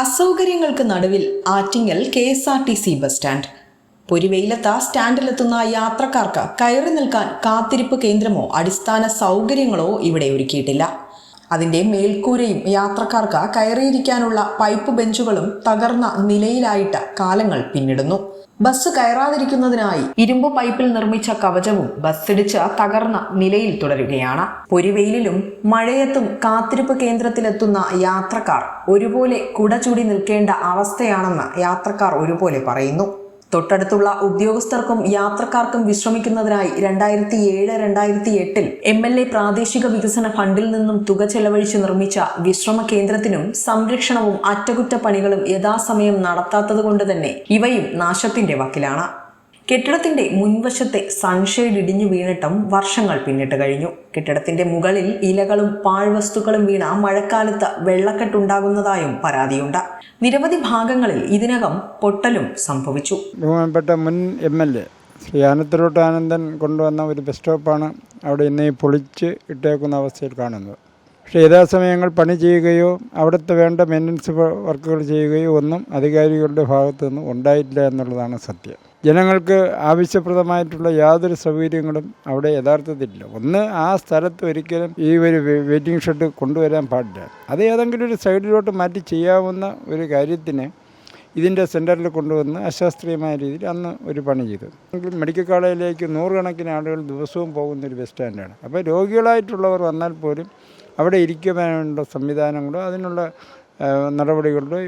അസൗകര്യങ്ങൾക്ക് നടുവിൽ Attingal K S R T C bus stand. പൊരിവെയിലത്ത സ്റ്റാൻഡിലെത്തുന്ന യാത്രക്കാർക്ക് കയറി നിൽക്കാൻ കാത്തിരിപ്പ് കേന്ദ്രമോ അടിസ്ഥാന സൗകര്യങ്ങളോ ഇവിടെ ഒരുക്കിയിട്ടില്ല. അതിന്റെ മേൽക്കൂരയും യാത്രക്കാർക്ക് കയറിയിരിക്കാനുള്ള പൈപ്പ് ബെഞ്ചുകളും തകർന്ന നിലയിലായിട്ട് കാലങ്ങൾ പിന്നിടുന്നു. ബസ് കയറാതിരിക്കുന്നതിനായി ഇരുമ്പ് പൈപ്പിൽ നിർമ്മിച്ച കവചവും ബസ്സിടിച്ച് തകർന്ന നിലയിൽ തുടരുകയാണ്. പൊരിവെയിലും മഴയത്തും കാത്തിരിപ്പ് കേന്ദ്രത്തിലെത്തുന്ന യാത്രക്കാർ ഒരുപോലെ കുട ചൂടി നിൽക്കേണ്ട അവസ്ഥയാണെന്ന് യാത്രക്കാർ ഒരുപോലെ പറയുന്നു. തൊട്ടടുത്തുള്ള ഉദ്യോഗസ്ഥർക്കും യാത്രക്കാർക്കും വിശ്രമിക്കുന്നതിനായി രണ്ടായിരത്തി ഏഴ് രണ്ടായിരത്തി എട്ടിൽ എം എൽ എ പ്രാദേശിക വികസന ഫണ്ടിൽ നിന്നും തുക ചെലവഴിച്ച് നിർമ്മിച്ച വിശ്രമ കേന്ദ്രത്തിനും സംരക്ഷണവും അറ്റകുറ്റപ്പണികളും യഥാസമയം നടത്താത്തതുകൊണ്ട് തന്നെ ഇവയും നാശത്തിന്റെ വക്കിലാണ്. കെട്ടിടത്തിന്റെ മുൻവശത്തെ സൺഷെയ്ഡ് ഇടിഞ്ഞു വീണിട്ടും വർഷങ്ങൾ പിന്നിട്ട് കഴിഞ്ഞു. കെട്ടിടത്തിന്റെ മുകളിൽ ഇലകളും പാഴ്വസ്തുക്കളും വീണ മഴക്കാലത്ത് വെള്ളക്കെട്ടുണ്ടാകുന്നതായും പരാതിയുണ്ട്. നിരവധി ഭാഗങ്ങളിൽ ഇതിനകം പൊട്ടലും സംഭവിച്ചു. ബഹുമാനപ്പെട്ട മുൻ M L A Shri Anathalavattom Anandan കൊണ്ടുവന്ന ഒരു ബസ് സ്റ്റോപ്പാണ് അവിടെ ഇന്ന് ഈ പൊളിച്ച് ഇട്ടേക്കുന്ന അവസ്ഥയിൽ കാണുന്നത്. പക്ഷേ യഥാസമയങ്ങൾ പണി ചെയ്യുകയോ അവിടുത്തെ വേണ്ട മെയിന്റനൻസ് വർക്കുകൾ ചെയ്യുകയോ ഒന്നും അധികാരികളുടെ ഭാഗത്തു നിന്നും ഉണ്ടായിട്ടില്ല എന്നുള്ളതാണ് സത്യം. ജനങ്ങൾക്ക് ആവശ്യപ്രദമായിട്ടുള്ള യാതൊരു സൗകര്യങ്ങളും അവിടെ യഥാർത്ഥത്തിലില്ല. ഒന്ന് ആ സ്ഥലത്ത് ഒരിക്കലും ഈ ഒരു വെയിറ്റിംഗ് ഷെഡ് കൊണ്ടുവരാൻ പാടില്ല. അത് ഏതെങ്കിലും ഒരു സൈഡിലോട്ട് മാറ്റി ചെയ്യാവുന്ന ഒരു കാര്യത്തിന് ഇതിന്റെ സെന്ററിൽ കൊണ്ടുവന്ന് അശാസ്ത്രീയമായ രീതിയിൽ അന്ന് ഒരു പണി ചെയ്തു. മെഡിക്കൽ കോളേജിലേക്ക് നൂറുകണക്കിന് ആളുകൾ ദിവസവും പോകുന്ന ഒരു ബസ് സ്റ്റാൻഡാണ്. അപ്പോൾ രോഗികളായിട്ടുള്ളവർ വന്നാൽ പോലും അവിടെ ഇരിക്കുവാനുള്ള സംവിധാനങ്ങളോ അതിനുള്ള നടപടികളുടെ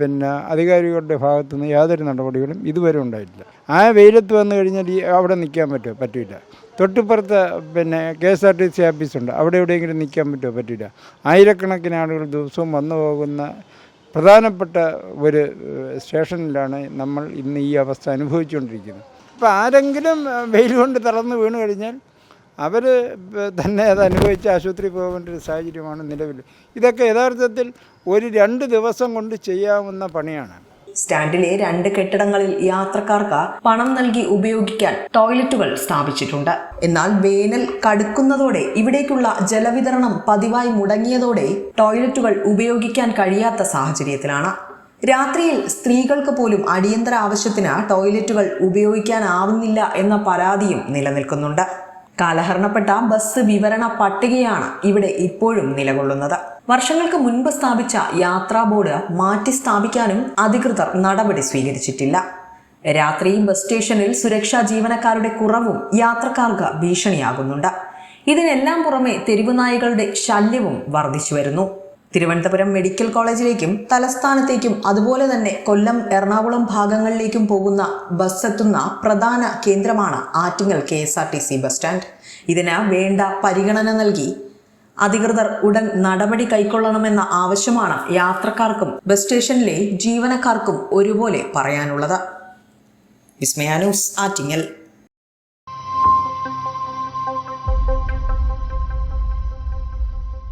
പിന്നെ അധികാരികളുടെ ഭാഗത്തു നിന്ന് യാതൊരു നടപടികളും ഇതുവരെ ഉണ്ടായിട്ടില്ല. ആ വെയിലത്ത് വന്നു കഴിഞ്ഞാൽ ഈ അവിടെ നിൽക്കാൻ പറ്റുമോ? പറ്റില്ല. തൊട്ടിപ്പുറത്ത് പിന്നെ K S R T C ഓഫീസുണ്ട് അവിടെ എവിടെയെങ്കിലും നിൽക്കാൻ പറ്റുമോ? പറ്റില്ല. ആയിരക്കണക്കിന് ആളുകൾ ദിവസവും വന്നു പോകുന്ന പ്രധാനപ്പെട്ട ഒരു സ്റ്റേഷനിലാണ് നമ്മൾ ഇന്ന് ഈ അവസ്ഥ അനുഭവിച്ചുകൊണ്ടിരിക്കുന്നത്. അപ്പോൾ ആരെങ്കിലും വെയിൽ കൊണ്ട് തളർന്ന് വീണ് കഴിഞ്ഞാൽ അവർ തന്നെ അത് അനുഭവിച്ച് ആശുപത്രി പോകേണ്ട ഒരു സാഹചര്യമാണ് നിലവിൽ. ഇതൊക്കെ യഥാർത്ഥത്തിൽ ഒരു രണ്ട് ദിവസം കൊണ്ട് ചെയ്യാവുന്ന പണിയാണ്. സ്റ്റാൻഡിലെ രണ്ട് കെട്ടിടങ്ങളിൽ യാത്രക്കാർക്ക് പണം നൽകി ഉപയോഗിക്കാൻ ടോയ്ലറ്റുകൾ സ്ഥാപിച്ചിട്ടുണ്ട്. എന്നാൽ വേനൽ കടുക്കുന്നതോടെ ഇവിടേക്കുള്ള ജലവിതരണം പതിവായി മുടങ്ങിയതോടെ ടോയ്ലറ്റുകൾ ഉപയോഗിക്കാൻ കഴിയാത്ത സാഹചര്യത്തിലാണ്. രാത്രിയിൽ സ്ത്രീകൾക്ക് പോലും അടിയന്തര ആവശ്യത്തിന് ടോയ്ലറ്റുകൾ ഉപയോഗിക്കാനാവുന്നില്ല എന്ന പരാതിയും നിലനിൽക്കുന്നുണ്ട്. കാലഹരണപ്പെട്ട ബസ് വിവരണ പട്ടികയാണ് ഇവിടെ ഇപ്പോഴും നിലകൊള്ളുന്നത്. വർഷങ്ങൾക്ക് മുൻപ് സ്ഥാപിച്ച യാത്രാ ബോർഡ് മാറ്റി സ്ഥാപിക്കാനും അധികൃതർ നടപടി സ്വീകരിച്ചിട്ടില്ല. രാത്രിയും ബസ് സ്റ്റേഷനിൽ സുരക്ഷാ ജീവനക്കാരുടെ കുറവും യാത്രക്കാർക്ക് ഭീഷണിയാകുന്നുണ്ട്. ഇതിനെല്ലാം പുറമെ തെരുവുനായകളുടെ ശല്യവും വർദ്ധിച്ചു വരുന്നു തിരുവനന്തപുരം മെഡിക്കൽ കോളേജിലേക്കും തലസ്ഥാനത്തേക്കും അതുപോലെ തന്നെ കൊല്ലം എറണാകുളം ഭാഗങ്ങളിലേക്കും പോകുന്ന ബസ് എത്തുന്ന പ്രധാന കേന്ദ്രമാണ് Attingal K S R T C bus stand. ഇതിന് വേണ്ട പരിഗണന നൽകി അധികൃതർ ഉടൻ നടപടി കൈക്കൊള്ളണമെന്ന ആവശ്യമാണ് യാത്രക്കാർക്കും ബസ് സ്റ്റേഷനിലെ ജീവനക്കാർക്കും ഒരുപോലെ പറയാനുള്ളത്. വിസ്മയ ന്യൂസ് ആറ്റിങ്ങൽ.